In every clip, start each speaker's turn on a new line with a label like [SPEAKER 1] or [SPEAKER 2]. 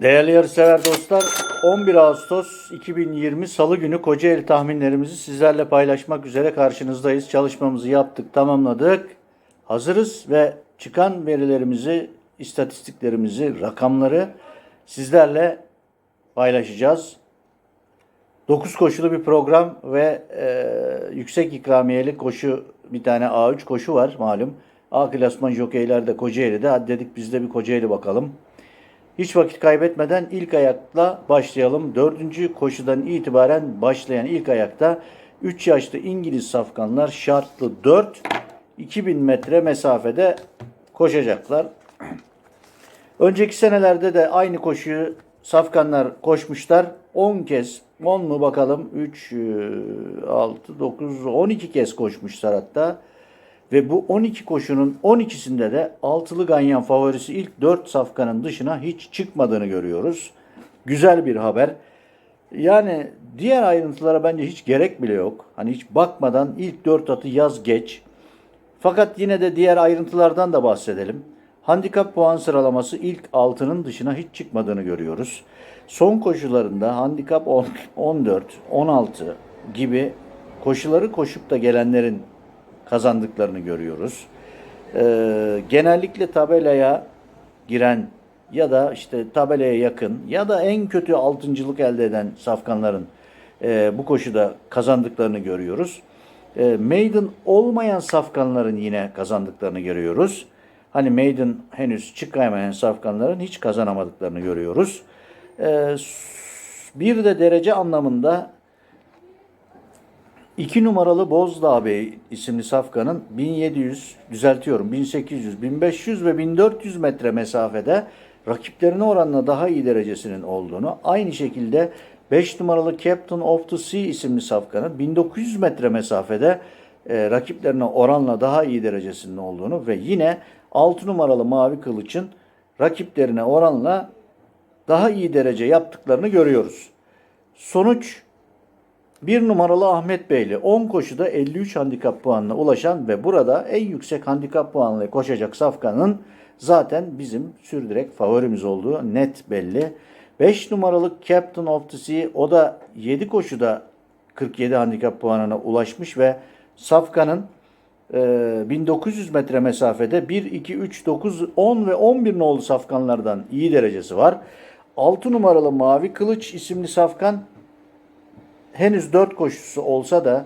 [SPEAKER 1] Değerli yarışsever dostlar, 11 Ağustos 2020 Salı günü Kocaeli tahminlerimizi sizlerle paylaşmak üzere karşınızdayız. Çalışmamızı yaptık, tamamladık. Hazırız ve çıkan verilerimizi, istatistiklerimizi, rakamları sizlerle paylaşacağız. 9 koşulu bir program ve e, yüksek ikramiyeli koşu bir tane A3 koşu var malum. A klasman jokeyler de Kocaeli'de. Hadi dedik biz de bir Kocaeli bakalım. Hiç vakit kaybetmeden ilk ayakla başlayalım. Dördüncü koşudan itibaren başlayan ilk ayakta 3 yaşlı İngiliz safkanlar şartlı 4 2000 metre mesafede koşacaklar. Önceki senelerde de aynı koşuyu safkanlar koşmuşlar. 10 kez, 10 mu bakalım? 3, 6, 9, 12 kez koşmuşlar hatta. Ve bu 12 koşunun 12'sinde de altılı ganyan favorisi ilk 4 safkanın dışına hiç çıkmadığını görüyoruz. Güzel bir haber. Yani diğer ayrıntılara bence hiç gerek bile yok. Hani hiç bakmadan ilk 4 atı yaz geç. Fakat yine de diğer ayrıntılardan da bahsedelim. Handikap puan sıralaması ilk 6'nın dışına hiç çıkmadığını görüyoruz. Son koşularında handikap 10, 14, 16 gibi koşuları koşup da gelenlerin kazandıklarını görüyoruz. Ee, genellikle tabelaya giren ya da işte tabelaya yakın ya da en kötü altıncılık elde eden safkanların e, bu koşuda kazandıklarını görüyoruz. E, maiden olmayan safkanların yine kazandıklarını görüyoruz. Hani maiden henüz çıkamayan safkanların hiç kazanamadıklarını görüyoruz. E, bir de derece anlamında 2 numaralı Bozdağ Bey isimli safkanın 1700, düzeltiyorum 1800, 1500 ve 1400 metre mesafede rakiplerine oranla daha iyi derecesinin olduğunu, aynı şekilde 5 numaralı Captain of the Sea isimli safkanın 1900 metre mesafede e, rakiplerine oranla daha iyi derecesinin olduğunu ve yine 6 numaralı Mavi Kılıç'ın rakiplerine oranla daha iyi derece yaptıklarını görüyoruz. Sonuç 1 numaralı Ahmet Beyli 10 koşuda 53 handikap puanına ulaşan ve burada en yüksek handikap puanıyla koşacak Safkan'ın zaten bizim sürdürek favorimiz olduğu net belli. 5 numaralı Captain of the Sea o da 7 koşuda 47 handikap puanına ulaşmış ve Safkan'ın e, 1900 metre mesafede 1, 2, 3, 9, 10 ve 11 nolu safkanlardan iyi derecesi var. 6 numaralı Mavi Kılıç isimli safkan henüz 4 koşusu olsa da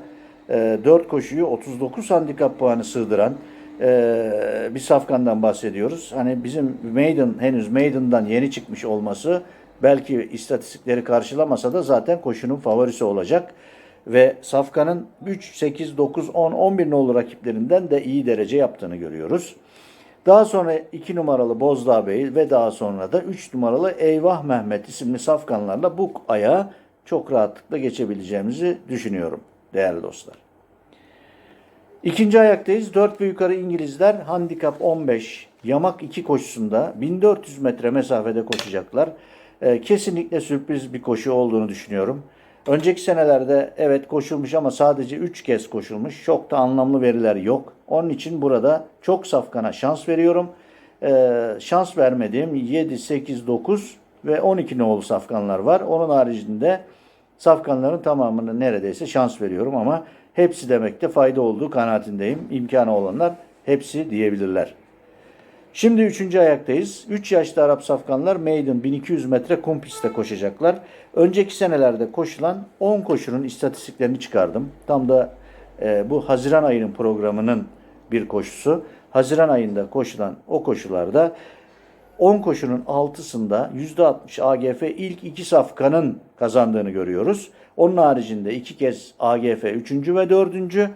[SPEAKER 1] e, 4 koşuyu 39 handikap puanı sığdıran e, bir safkandan bahsediyoruz. Hani bizim Maiden henüz Maiden'dan yeni çıkmış olması belki istatistikleri karşılamasa da zaten koşunun favorisi olacak. Ve Safkan'ın 3, 8, 9, 10, 11 nolu rakiplerinden de iyi derece yaptığını görüyoruz. Daha sonra 2 numaralı Bozdağ Bey ve daha sonra da 3 numaralı Eyvah Mehmet isimli safkanlarla bu aya çok rahatlıkla geçebileceğimizi düşünüyorum değerli dostlar. İkinci ayaktayız. 4 ve yukarı İngilizler handikap 15 yamak 2 koşusunda 1400 metre mesafede koşacaklar. Ee, kesinlikle sürpriz bir koşu olduğunu düşünüyorum. Önceki senelerde evet koşulmuş ama sadece 3 kez koşulmuş. Çok da anlamlı veriler yok. Onun için burada çok safkana şans veriyorum. Ee, şans vermediğim 7, 8, 9 ve 12 nolu safkanlar var. Onun haricinde safkanların tamamını neredeyse şans veriyorum ama hepsi demekte fayda olduğu kanaatindeyim. İmkanı olanlar hepsi diyebilirler. Şimdi üçüncü ayaktayız. 3 yaşlı Arap safkanlar Maiden 1200 metre kum pistte koşacaklar. Önceki senelerde koşulan 10 koşunun istatistiklerini çıkardım. Tam da e, bu Haziran ayının programının bir koşusu. Haziran ayında koşulan o koşularda 10 koşunun 6'sında %60 AGF ilk iki safkanın kazandığını görüyoruz. Onun haricinde iki kez AGF 3. ve 4.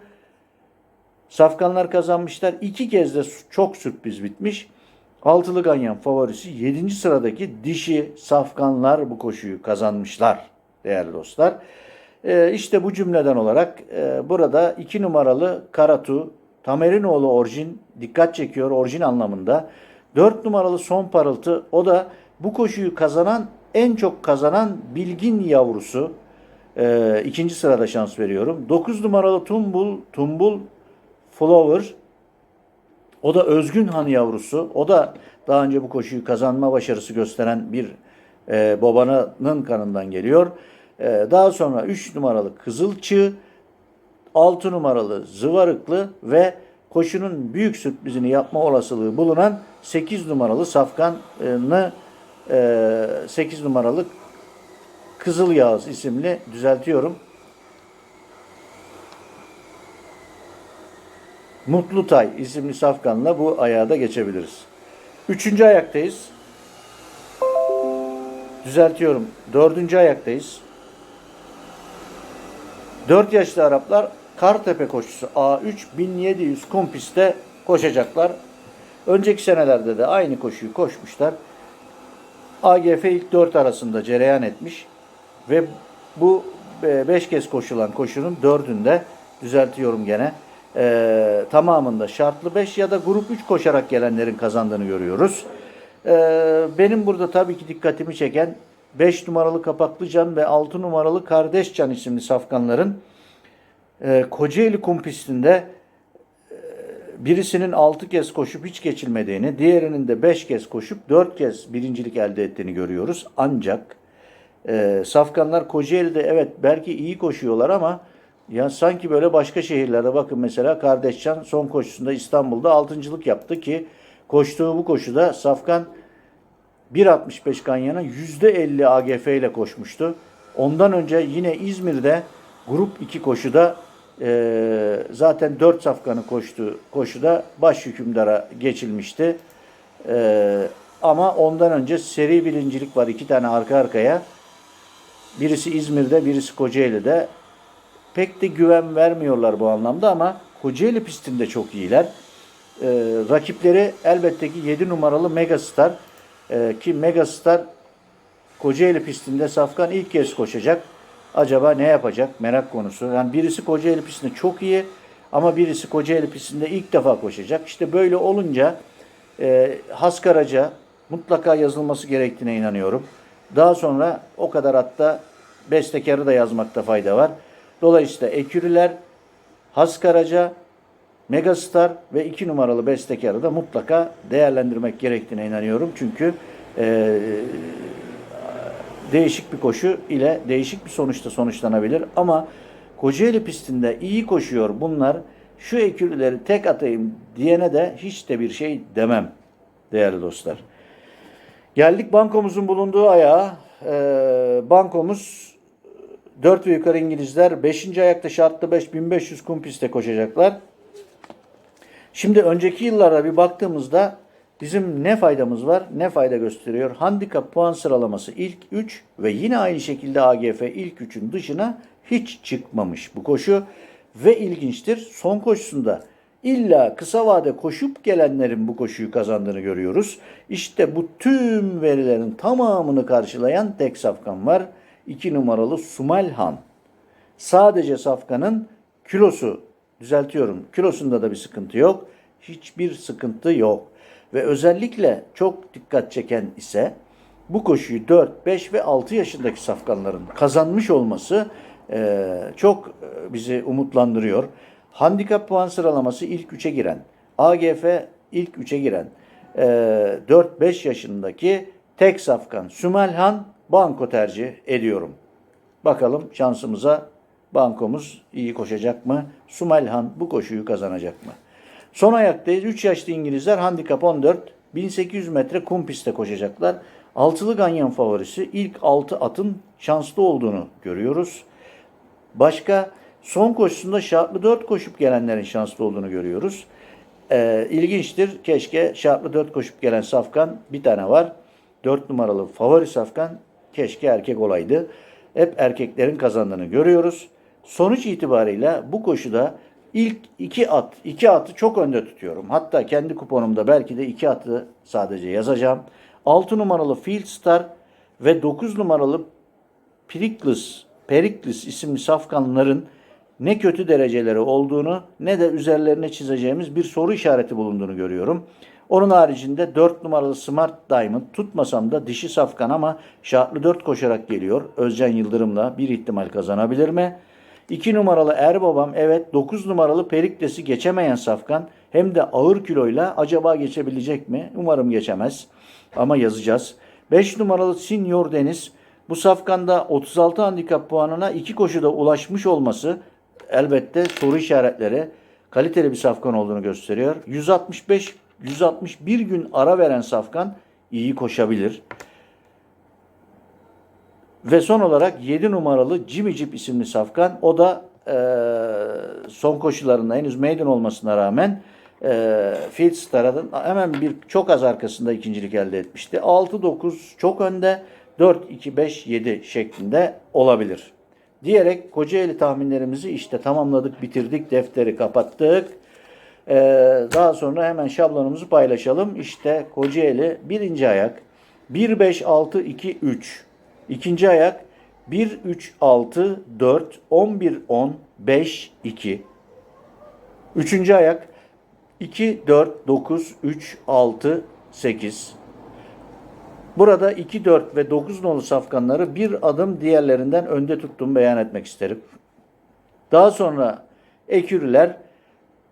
[SPEAKER 1] Safkanlar kazanmışlar. İki kez de çok sürpriz bitmiş. Altılı Ganyan favorisi 7. sıradaki dişi safkanlar bu koşuyu kazanmışlar değerli dostlar. Ee, işte bu cümleden olarak e, burada 2 numaralı Karatu Tamerinoğlu orijin dikkat çekiyor orijin anlamında. 4 numaralı Son Parıltı o da bu koşuyu kazanan en çok kazanan bilgin yavrusu. Ee, ikinci sırada şans veriyorum. 9 numaralı Tumbul, Tumbul Flower. O da Özgün Han yavrusu. O da daha önce bu koşuyu kazanma başarısı gösteren bir e, babanın kanından geliyor. E, daha sonra 3 numaralı Kızılçı, 6 numaralı Zıvarıklı ve koşunun büyük sürprizini yapma olasılığı bulunan 8 numaralı Safkan'ı e, 8 numaralı Kızıl Yağız isimli düzeltiyorum. Mutlu Tay isimli safkanla bu ayağa da geçebiliriz. Üçüncü ayaktayız. Düzeltiyorum. Dördüncü ayaktayız. 4 yaşlı Araplar Kartepe koşusu A3 1700 kum koşacaklar. Önceki senelerde de aynı koşuyu koşmuşlar. AGF ilk 4 arasında cereyan etmiş ve bu 5 kez koşulan koşunun 4'ünde düzeltiyorum gene e, tamamında şartlı 5 ya da grup 3 koşarak gelenlerin kazandığını görüyoruz. E, benim burada tabii ki dikkatimi çeken 5 numaralı Kapaklıcan ve 6 numaralı Kardeşcan isimli safkanların e, Kocaeli kum pistinde e, birisinin 6 kez koşup hiç geçilmediğini, diğerinin de 5 kez koşup 4 kez birincilik elde ettiğini görüyoruz. Ancak e, safkanlar Kocaeli'de evet belki iyi koşuyorlar ama ya sanki böyle başka şehirlerde bakın mesela Kardeşcan son koşusunda İstanbul'da altıncılık yaptı ki koştuğu bu koşuda Safkan 1.65 Ganyan'a %50 AGF ile koşmuştu. Ondan önce yine İzmir'de grup 2 koşuda e, zaten 4 safkanı koştu koşuda baş hükümdara geçilmişti. E, ama ondan önce seri birincilik var iki tane arka arkaya. Birisi İzmir'de, birisi Kocaeli'de. Pek de güven vermiyorlar bu anlamda ama Kocaeli pistinde çok iyiler. Ee, rakipleri elbette ki 7 numaralı Megastar. Ee, ki Megastar Kocaeli pistinde Safkan ilk kez koşacak. Acaba ne yapacak? Merak konusu. Yani birisi Kocaeli pistinde çok iyi ama birisi Kocaeli pistinde ilk defa koşacak. İşte böyle olunca e, Haskaraca mutlaka yazılması gerektiğine inanıyorum. Daha sonra o kadar hatta bestekarı da yazmakta fayda var. Dolayısıyla Ekürüler, Haskaraca, Megastar ve iki numaralı bestekarı da mutlaka değerlendirmek gerektiğine inanıyorum. Çünkü e, değişik bir koşu ile değişik bir sonuçta sonuçlanabilir. Ama Kocaeli pistinde iyi koşuyor bunlar. Şu ekürüleri tek atayım diyene de hiç de bir şey demem değerli dostlar. Geldik bankomuzun bulunduğu ayağa. Ee, bankomuz 4 ve yukarı İngilizler 5. ayakta şartlı 5 1500 kum pistte koşacaklar. Şimdi önceki yıllara bir baktığımızda bizim ne faydamız var, ne fayda gösteriyor? Handikap puan sıralaması ilk 3 ve yine aynı şekilde AGF ilk 3'ün dışına hiç çıkmamış bu koşu. Ve ilginçtir son koşusunda illa kısa vade koşup gelenlerin bu koşuyu kazandığını görüyoruz. İşte bu tüm verilerin tamamını karşılayan tek safkan var. 2 numaralı Sumalhan. Sadece safkanın kilosu, düzeltiyorum, kilosunda da bir sıkıntı yok. Hiçbir sıkıntı yok. Ve özellikle çok dikkat çeken ise bu koşuyu 4, 5 ve 6 yaşındaki safkanların kazanmış olması e, çok e, bizi umutlandırıyor. Handikap puan sıralaması ilk 3'e giren, AGF ilk 3'e giren e, 4-5 yaşındaki tek safkan Sümelhan banko tercih ediyorum. Bakalım şansımıza bankomuz iyi koşacak mı? Sumelhan bu koşuyu kazanacak mı? Son ayaktayız. 3 yaşlı İngilizler handikap 14. 1800 metre kum pistte koşacaklar. Altılı ganyan favorisi ilk 6 atın şanslı olduğunu görüyoruz. Başka son koşusunda şartlı 4 koşup gelenlerin şanslı olduğunu görüyoruz. Ee, ilginçtir. Keşke şartlı 4 koşup gelen safkan bir tane var. 4 numaralı favori safkan keşke erkek olaydı. Hep erkeklerin kazandığını görüyoruz. Sonuç itibariyle bu koşuda ilk iki at, iki atı çok önde tutuyorum. Hatta kendi kuponumda belki de iki atı sadece yazacağım. 6 numaralı Field Star ve 9 numaralı Periklis, Periklis isimli safkanların ne kötü dereceleri olduğunu ne de üzerlerine çizeceğimiz bir soru işareti bulunduğunu görüyorum. Onun haricinde 4 numaralı Smart Diamond tutmasam da dişi safkan ama şartlı 4 koşarak geliyor. Özcan Yıldırım'la bir ihtimal kazanabilir mi? 2 numaralı Erbabam evet 9 numaralı Perikles'i geçemeyen safkan hem de ağır kiloyla acaba geçebilecek mi? Umarım geçemez ama yazacağız. 5 numaralı Senior Deniz bu safkanda 36 handikap puanına iki koşuda ulaşmış olması elbette soru işaretleri kaliteli bir safkan olduğunu gösteriyor. 165 161 gün ara veren safkan iyi koşabilir. Ve son olarak 7 numaralı Jimmy Jeep isimli safkan. O da eee, son koşularında henüz maiden olmasına rağmen eee Field Star'ın hemen bir çok az arkasında ikincilik elde etmişti. 6-9 çok önde 4-2-5-7 şeklinde olabilir. Diyerek Kocaeli tahminlerimizi işte tamamladık, bitirdik, defteri kapattık. Ee, daha sonra hemen şablonumuzu paylaşalım. İşte Kocaeli birinci ayak 1 5 6 2 3. İkinci ayak 1 3 6 4 11 10 5 2. Üçüncü ayak 2 4 9 3 6 8. Burada 2 4 ve 9 nolu safkanları bir adım diğerlerinden önde tuttuğumu beyan etmek isterim. Daha sonra ekürüler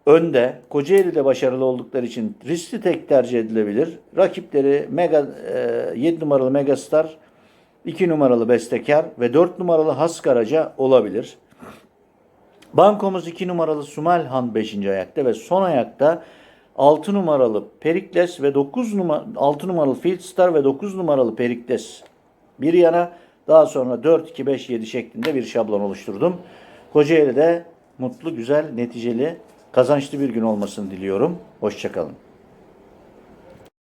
[SPEAKER 1] önde. Kocaeli'de başarılı oldukları için riskli tek tercih edilebilir. Rakipleri Mega, e, 7 numaralı Megastar, 2 numaralı Bestekar ve 4 numaralı Haskaraca olabilir. Bankomuz 2 numaralı Sumelhan 5. ayakta ve son ayakta 6 numaralı Perikles ve 9 numara 6 numaralı Fieldstar ve 9 numaralı Perikles bir yana daha sonra 4 2 5 7 şeklinde bir şablon oluşturdum. Kocaeli'de mutlu, güzel, neticeli, kazançlı bir gün olmasını diliyorum. Hoşçakalın.